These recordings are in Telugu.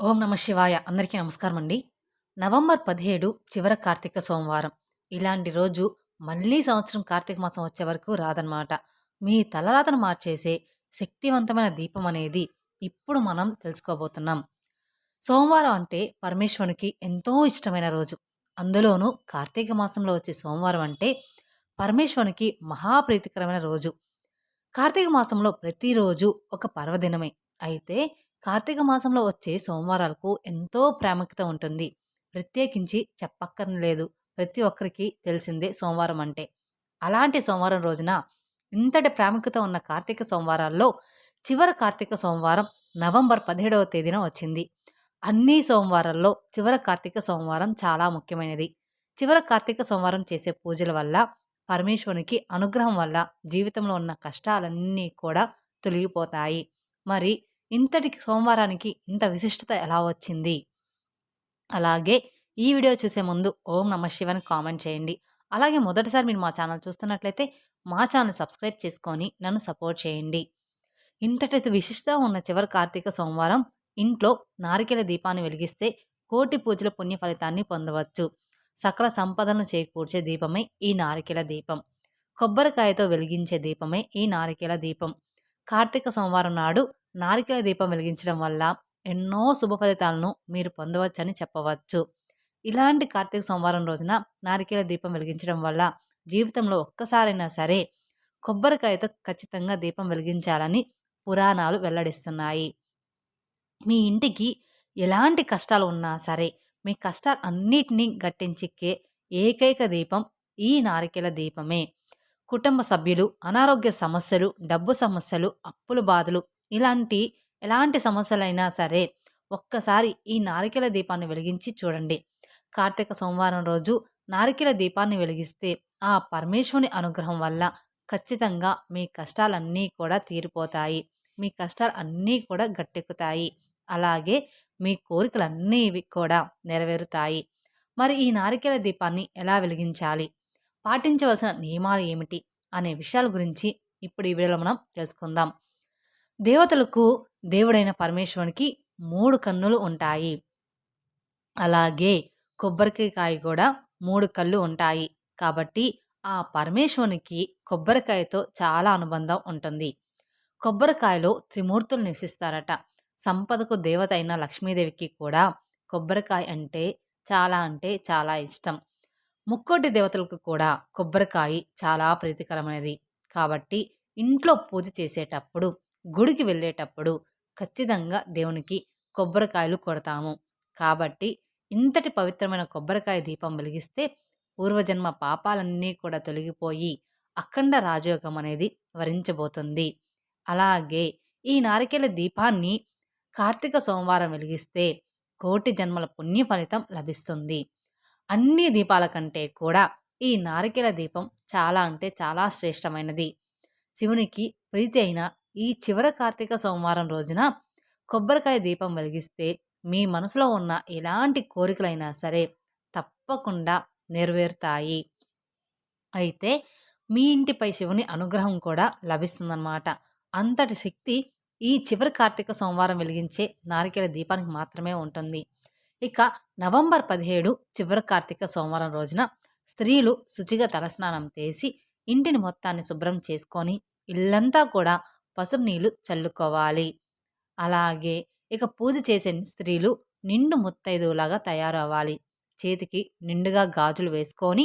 ఓం నమ శివాయ. అందరికీ నమస్కారం అండి నవంబర్ పదిహేడు చివర కార్తీక సోమవారం. ఇలాంటి రోజు మళ్ళీ సంవత్సరం కార్తీక మాసం వచ్చే వరకు రాదనమాట మీ తలరాతను మార్చేసే శక్తివంతమైన దీపం అనేది ఇప్పుడు మనం తెలుసుకోబోతున్నాం. సోమవారం అంటే పరమేశ్వరునికి ఎంతో ఇష్టమైన రోజు. అందులోనూ కార్తీక మాసంలో వచ్చే సోమవారం అంటే పరమేశ్వరునికి మహాప్రీతికరమైన రోజు. కార్తీక మాసంలో ప్రతిరోజు ఒక పర్వదినమే. అయితే కార్తీక మాసంలో వచ్చే సోమవారాలకు ఎంతో ప్రాముఖ్యత ఉంటుంది. ప్రత్యేకించి చెప్పక్కర్లేదు. ప్రతి ఒక్కరికి తెలిసిందే సోమవారం అంటే. అలాంటి సోమవారం రోజున ఇంతటి ప్రాముఖ్యత ఉన్న కార్తీక సోమవారాల్లో చివరి కార్తీక సోమవారం నవంబర్ పదిహేడవ తేదీన వచ్చింది. అన్ని సోమవారాల్లో చివరి కార్తీక సోమవారం చాలా ముఖ్యమైనది. చివరి కార్తీక సోమవారం చేసే పూజల వల్ల పరమేశ్వరునికి అనుగ్రహం వల్ల జీవితంలో ఉన్న కష్టాలన్నీ కూడా తొలగిపోతాయి. మరి ఇంతటి సోమవారానికి ఇంత విశిష్టత ఎలా వచ్చింది? అలాగే ఈ వీడియో చూసే ముందు ఓం నమ శివని కామెంట్ చేయండి. అలాగే మొదటిసారి మీరు మా ఛానల్ చూస్తున్నట్లయితే మా ఛానల్ సబ్స్క్రైబ్ చేసుకొని నన్ను సపోర్ట్ చేయండి. ఇంతటి విశిష్టత ఉన్న చివరి కార్తీక సోమవారం ఇంట్లో నారికెల దీపాన్ని వెలిగిస్తే కోటి పూజల పుణ్య ఫలితాన్ని పొందవచ్చు. సకల సంపదను చేకూర్చే దీపమే ఈ నారికెల దీపం. కొబ్బరికాయతో వెలిగించే దీపమే ఈ నారికెల దీపం. కార్తీక సోమవారం నాడు నారికల దీపం వెలిగించడం వల్ల ఎన్నో శుభ ఫలితాలను మీరు పొందవచ్చని చెప్పవచ్చు. ఇలాంటి కార్తీక సోమవారం రోజున నారికేల దీపం వెలిగించడం వల్ల జీవితంలో ఒక్కసారైనా సరే కొబ్బరికాయతో ఖచ్చితంగా దీపం వెలిగించాలని పురాణాలు వెల్లడిస్తున్నాయి. మీ ఇంటికి ఎలాంటి కష్టాలు ఉన్నా సరే మీ కష్టాలు అన్నిటినీ గట్టించిక్కే ఏకైక దీపం ఈ నారికేల దీపమే. కుటుంబ సభ్యులు అనారోగ్య సమస్యలు డబ్బు సమస్యలు అప్పుల బాధలు ఇలాంటి ఎలాంటి సమస్యలైనా సరే ఒక్కసారి ఈ నారికెల దీపాన్ని వెలిగించి చూడండి. కార్తీక సోమవారం రోజు నారికెల దీపాన్ని వెలిగిస్తే ఆ పరమేశ్వరుని అనుగ్రహం వల్ల ఖచ్చితంగా మీ కష్టాలన్నీ కూడా తీరిపోతాయి. మీ కష్టాలు అన్నీ కూడా గట్టెక్కుతాయి. అలాగే మీ కోరికలన్నీ కూడా నెరవేరుతాయి. మరి ఈ నారికెల దీపాన్ని ఎలా వెలిగించాలి? పాటించవలసిన నియమాలు ఏమిటి? అనే విషయాల గురించి ఇప్పుడు ఈ వీడియోలో మనం తెలుసుకుందాం. దేవతలకు దేవుడైన పరమేశ్వరునికి మూడు కన్నులు ఉంటాయి. అలాగే కొబ్బరికాయ కూడా మూడు కళ్ళు ఉంటాయి. కాబట్టి ఆ పరమేశ్వరునికి కొబ్బరికాయతో చాలా అనుబంధం ఉంటుంది. కొబ్బరికాయలో త్రిమూర్తులు నివసిస్తారట. సంపదకు దేవత అయిన లక్ష్మీదేవికి కూడా కొబ్బరికాయ అంటే చాలా అంటే చాలా ఇష్టం. ముక్కోటి దేవతలకు కూడా కొబ్బరికాయ చాలా ప్రీతికరమైనది. కాబట్టి ఇంట్లో పూజ చేసేటప్పుడు గుడికి వెళ్ళేటప్పుడు ఖచ్చితంగా దేవునికి కొబ్బరికాయలు కొడతాము. కాబట్టి ఇంతటి పవిత్రమైన కొబ్బరికాయ దీపం వెలిగిస్తే పూర్వజన్మ పాపాలన్నీ కూడా తొలగిపోయి అఖండ రాజయోగం అనేది వరించబోతుంది. అలాగే ఈ నారికేల దీపాన్ని కార్తీక సోమవారం వెలిగిస్తే కోటి జన్మల పుణ్య ఫలితం లభిస్తుంది. అన్ని దీపాల కంటే కూడా ఈ నారికేల దీపం చాలా అంటే చాలా శ్రేష్టమైనది. శివునికి ప్రీతి అయిన ఈ చివరి కార్తీక సోమవారం రోజున కొబ్బరికాయ దీపం వెలిగిస్తే మీ మనసులో ఉన్న ఎలాంటి కోరికలైనా సరే తప్పకుండా నెరవేరుతాయి. అయితే మీ ఇంటిపై శివుని అనుగ్రహం కూడా లభిస్తుందన్నమాట. అంతటి శక్తి ఈ చివరి కార్తీక సోమవారం వెలిగించే నారికేల దీపానికి మాత్రమే ఉంటుంది. ఇక నవంబర్ పదిహేడు చివరి కార్తీక సోమవారం రోజున స్త్రీలు శుచిగా తలస్నానం చేసి ఇంటిని మొత్తాన్ని శుభ్రం చేసుకొని ఇల్లంతా కూడా పసుపు నీళ్ళు చల్లుకోవాలి. అలాగే ఇక పూజ చేసే స్త్రీలు నిండు ముత్తైదువులాగా తయారవ్వాలి. చేతికి నిండుగా గాజులు వేసుకొని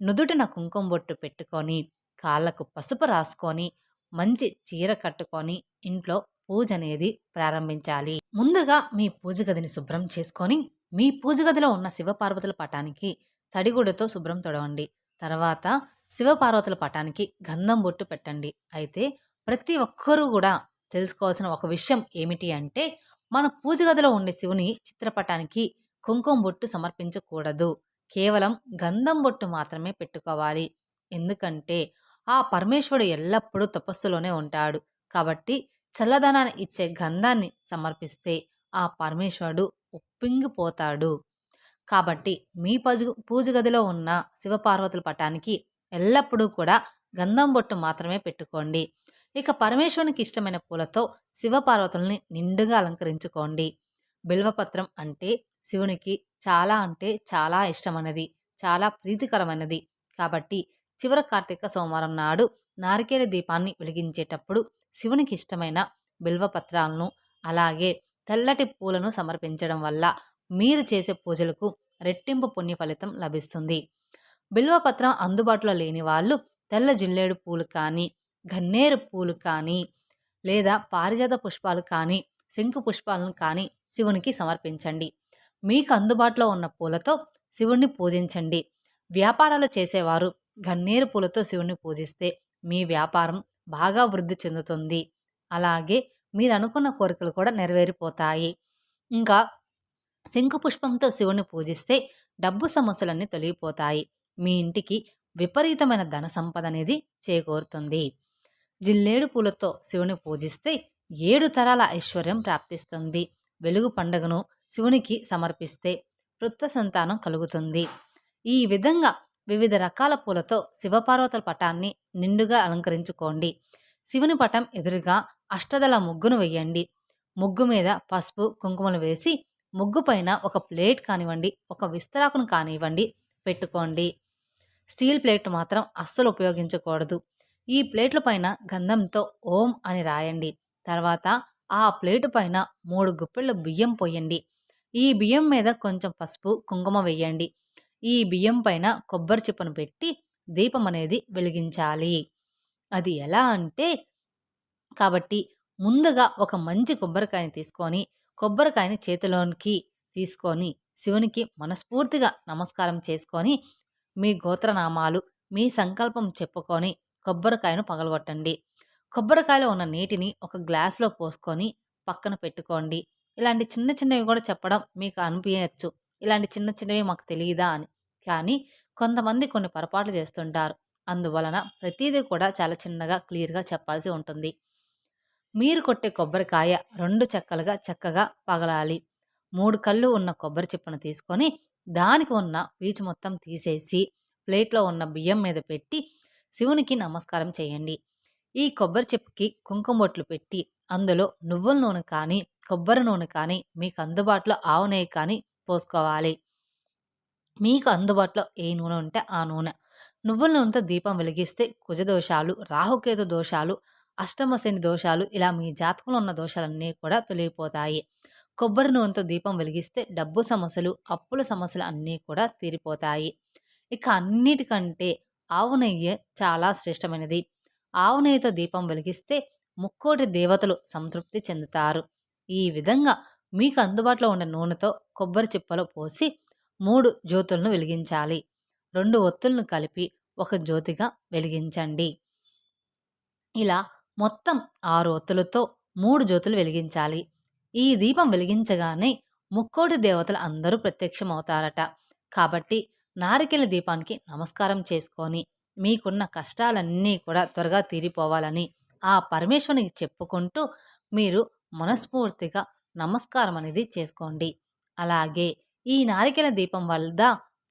నుదుటిన కుంకుమ బొట్టు పెట్టుకొని కాళ్ళకు పసుపు రాసుకొని మంచి చీర కట్టుకొని ఇంట్లో పూజ అనేది ప్రారంభించాలి. ముందుగా మీ పూజ గదిని శుభ్రం చేసుకొని మీ పూజ గదిలో ఉన్న శివపార్వతుల పటానికి తడిగుడ్డతో శుభ్రం తొడవండి. తర్వాత శివపార్వతుల పటానికి గంధం బొట్టు పెట్టండి. అయితే ప్రతి ఒక్కరూ కూడా తెలుసుకోవాల్సిన ఒక విషయం ఏమిటి అంటే మన పూజ గదిలో ఉండే శివుని చిత్రపటానికి కుంకుమ బొట్టు సమర్పించకూడదు. కేవలం గంధం బొట్టు మాత్రమే పెట్టుకోవాలి. ఎందుకంటే ఆ పరమేశ్వరుడు ఎల్లప్పుడూ తపస్సులోనే ఉంటాడు. కాబట్టి చల్లదనాన్ని ఇచ్చే గంధాన్ని సమర్పిస్తే ఆ పరమేశ్వరుడు ఉప్పింగిపోతాడు. కాబట్టి మీ పజు పూజ గదిలో ఉన్న శివపార్వతుల పటానికి ఎల్లప్పుడూ కూడా గంధం బొట్టు మాత్రమే పెట్టుకోండి. ఇక పరమేశ్వరునికి ఇష్టమైన పూలతో శివపార్వతుల్ని నిండుగా అలంకరించుకోండి. బిల్వపత్రం అంటే శివునికి చాలా అంటే చాలా ఇష్టమైనది చాలా ప్రీతికరమైనది కాబట్టి చివర కార్తీక సోమవారం నాడు నారికేల దీపాన్ని వెలిగించేటప్పుడు శివునికి ఇష్టమైన బిల్వపత్రాలను అలాగే తెల్లటి పూలను సమర్పించడం వల్ల మీరు చేసే పూజలకు రెట్టింపు పుణ్య ఫలితం లభిస్తుంది. బిల్వపత్రం అందుబాటులో లేని వాళ్ళు తెల్ల జిల్లేడు పూలు కానీ గన్నేరు పూలు కానీ లేదా పారిజాత పుష్పాలు కానీ శంకు పుష్పాలను కానీ శివునికి సమర్పించండి. మీకు అందుబాటులో ఉన్న పూలతో శివుణ్ణి పూజించండి. వ్యాపారాలు చేసేవారు గన్నేరు పూలతో శివుణ్ణి పూజిస్తే మీ వ్యాపారం బాగా వృద్ధి చెందుతుంది. అలాగే మీరు అనుకున్న కోరికలు కూడా నెరవేరిపోతాయి. ఇంకా శంకు పుష్పంతో శివుని పూజిస్తే డబ్బు సమస్యలన్నీ తొలగిపోతాయి. మీ ఇంటికి విపరీతమైన ధన సంపద అనేది చేకూరుతుంది. జిల్లేడు పూలతో శివుని పూజిస్తే ఏడు తరాల ఐశ్వర్యం ప్రాప్తిస్తుంది. వెలుగు పండుగను శివునికి సమర్పిస్తే వృత్త సంతానం కలుగుతుంది. ఈ విధంగా వివిధ రకాల పూలతో శివపార్వతుల పటాన్ని నిండుగా అలంకరించుకోండి. శివుని పటం ఎదురుగా అష్టదళ ముగ్గును వేయండి. ముగ్గు మీద పసుపు కుంకుమలు వేసి ముగ్గు పైన ఒక ప్లేట్ కానివ్వండి ఒక విస్తరాకును కానివ్వండి పెట్టుకోండి. స్టీల్ ప్లేట్ మాత్రం అస్సలు ఉపయోగించకూడదు. ఈ ప్లేట్ల పైన గంధంతో ఓం అని రాయండి. తర్వాత ఆ ప్లేటు పైన మూడు గుప్పెళ్ళ బియ్యం పోయండి. ఈ బియ్యం మీద కొంచెం పసుపు కుంకుమ వేయండి. ఈ బియ్యం పైన కొబ్బరి చిప్పను పెట్టి దీపం అనేది వెలిగించాలి. అది ఎలా అంటే కాబట్టి ముందుగా ఒక మంచి కొబ్బరికాయని తీసుకొని కొబ్బరికాయని చేతిలోనికి తీసుకొని శివునికి మనస్ఫూర్తిగా నమస్కారం చేసుకొని మీ గోత్రనామాలు మీ సంకల్పం చెప్పుకొని కొబ్బరికాయను పగలగొట్టండి. కొబ్బరికాయలో ఉన్న నీటిని ఒక గ్లాసులో పోసుకొని పక్కన పెట్టుకోండి. ఇలాంటి చిన్న చిన్నవి కూడా చెప్పడం మీకు అనిపించచ్చు ఇలాంటి చిన్న చిన్నవి మాకు తెలియదా అని. కానీ కొంతమంది కొన్ని పొరపాట్లు చేస్తుంటారు. అందువలన ప్రతిదీ కూడా చాలా చిన్నగా క్లియర్గా చెప్పాల్సి ఉంటుంది. మీరు కొట్టే కొబ్బరికాయ రెండు చెక్కలుగా చక్కగా పగలాలి. మూడు కళ్ళు ఉన్న కొబ్బరి చిప్పను తీసుకొని దానికి ఉన్న పీచు మొత్తం తీసేసి ప్లేట్లో ఉన్న బియ్యం మీద పెట్టి శివునికి నమస్కారం చేయండి. ఈ కొబ్బరి చెప్పుకి కుంకుమ బొట్లు పెట్టి అందులో నువ్వుల నూనె కానీ కొబ్బరి నూనె కానీ మీకు అందుబాటులో ఆవు నెయ్యి కానీ పోసుకోవాలి. మీకు అందుబాటులో ఏ నూనె ఉంటే ఆ నూనె. నువ్వుల నూనెతో దీపం వెలిగిస్తే కుజదోషాలు రాహుకేతు దోషాలు అష్టమశని దోషాలు ఇలా మీ జాతకంలో ఉన్న దోషాలన్నీ కూడా తొలగిపోతాయి. కొబ్బరి నూనెతో దీపం వెలిగిస్తే డబ్బు సమస్యలు అప్పుల సమస్యలు అన్నీ కూడా తీరిపోతాయి. ఇక అన్నిటికంటే ఆవు నెయ్యి చాలా శ్రేష్టమైనది. ఆవు నెయ్యితో దీపం వెలిగిస్తే ముక్కోటి దేవతలు సంతృప్తి చెందుతారు. ఈ విధంగా మీకు అందుబాటులో ఉన్న నూనెతో కొబ్బరి చిప్పలో పోసి మూడు జ్యోతులను వెలిగించాలి. రెండు ఒత్తులను కలిపి ఒక జ్యోతిగా వెలిగించండి. ఇలా మొత్తం ఆరు ఒత్తులతో మూడు జ్యోతులు వెలిగించాలి. ఈ దీపం వెలిగించగానే ముక్కోటి దేవతలు అందరూ ప్రత్యక్షమవుతారట. కాబట్టి నారికెల దీపానికి నమస్కారం చేసుకొని మీకున్న కష్టాలన్నీ కూడా త్వరగా తీరిపోవాలని ఆ పరమేశ్వరునికి చెప్పుకుంటూ మీరు మనస్ఫూర్తిగా నమస్కారం అనేది చేసుకోండి. అలాగే ఈ నారికెల దీపం వల్ల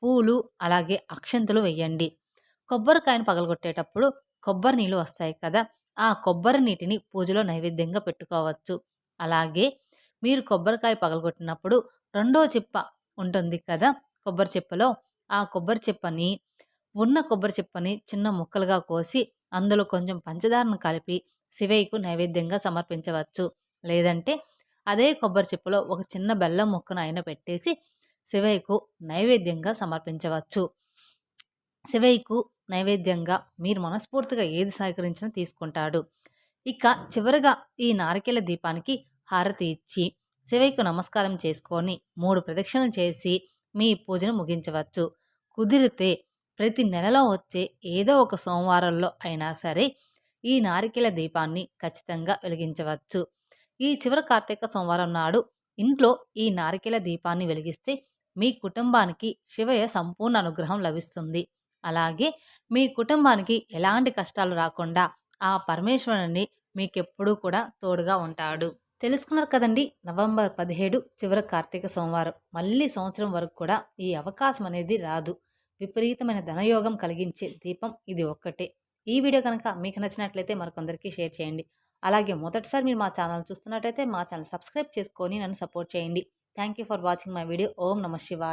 పూలు అలాగే అక్షంతులు వేయండి. కొబ్బరికాయను పగలగొట్టేటప్పుడు కొబ్బరి నీళ్ళు వస్తాయి కదా ఆ కొబ్బరి నీటిని పూజలో నైవేద్యంగా పెట్టుకోవచ్చు. అలాగే మీరు కొబ్బరికాయ పగలగొట్టినప్పుడు రెండో చిప్ప ఉంటుంది కదా కొబ్బరి చిప్పలో ఆ కొబ్బరి చెప్పని ఉన్న కొబ్బరి చెప్పని చిన్న ముక్కలుగా కోసి అందులో కొంచెం పంచదారను కలిపి శివయ్యకు నైవేద్యంగా సమర్పించవచ్చు. లేదంటే అదే కొబ్బరి చెప్పులో ఒక చిన్న బెల్లం ముక్కను అయిన పెట్టేసి శివయ్యకు నైవేద్యంగా సమర్పించవచ్చు. శివయ్యకు నైవేద్యంగా మీరు మనస్ఫూర్తిగా ఏది సహకరించినా తీసుకుంటాడు. ఇక చివరిగా ఈ నారికేల దీపానికి హారతి ఇచ్చి శివయ్యకు నమస్కారం చేసుకొని మూడు ప్రదక్షిణలు చేసి మీ పూజను ముగించవచ్చు. కుదిరితే ప్రతి నెలలో వచ్చే ఏదో ఒక సోమవారంలో అయినా సరే ఈ నారికేల దీపాన్ని ఖచ్చితంగా వెలిగించవచ్చు. ఈ చివరి కార్తీక సోమవారం నాడు ఇంట్లో ఈ నారికేల దీపాన్ని వెలిగిస్తే మీ కుటుంబానికి శివయ్య సంపూర్ణ అనుగ్రహం లభిస్తుంది. అలాగే మీ కుటుంబానికి ఎలాంటి కష్టాలు రాకుండా ఆ పరమేశ్వరుని మీకెప్పుడూ కూడా తోడుగా ఉంటాడు. తెలుసుకున్నారు కదండి. నవంబర్ పదిహేడు చివరి కార్తీక సోమవారం. మళ్ళీ సంవత్సరం వరకు కూడా ఈ అవకాశం అనేది రాదు. విపరీతమైన ధనయోగం కలిగించే దీపం ఇది ఒక్కటే. ఈ వీడియో కనుక మీకు నచ్చినట్లయితే మరికొందరికి షేర్ చేయండి. అలాగే మొదటిసారి మీరు మా ఛానల్ చూస్తున్నట్టయితే మా ఛానల్ సబ్స్క్రైబ్ చేసుకొని నన్ను సపోర్ట్ చేయండి. Thank you for watching my video. ఓం నమ శివాయ.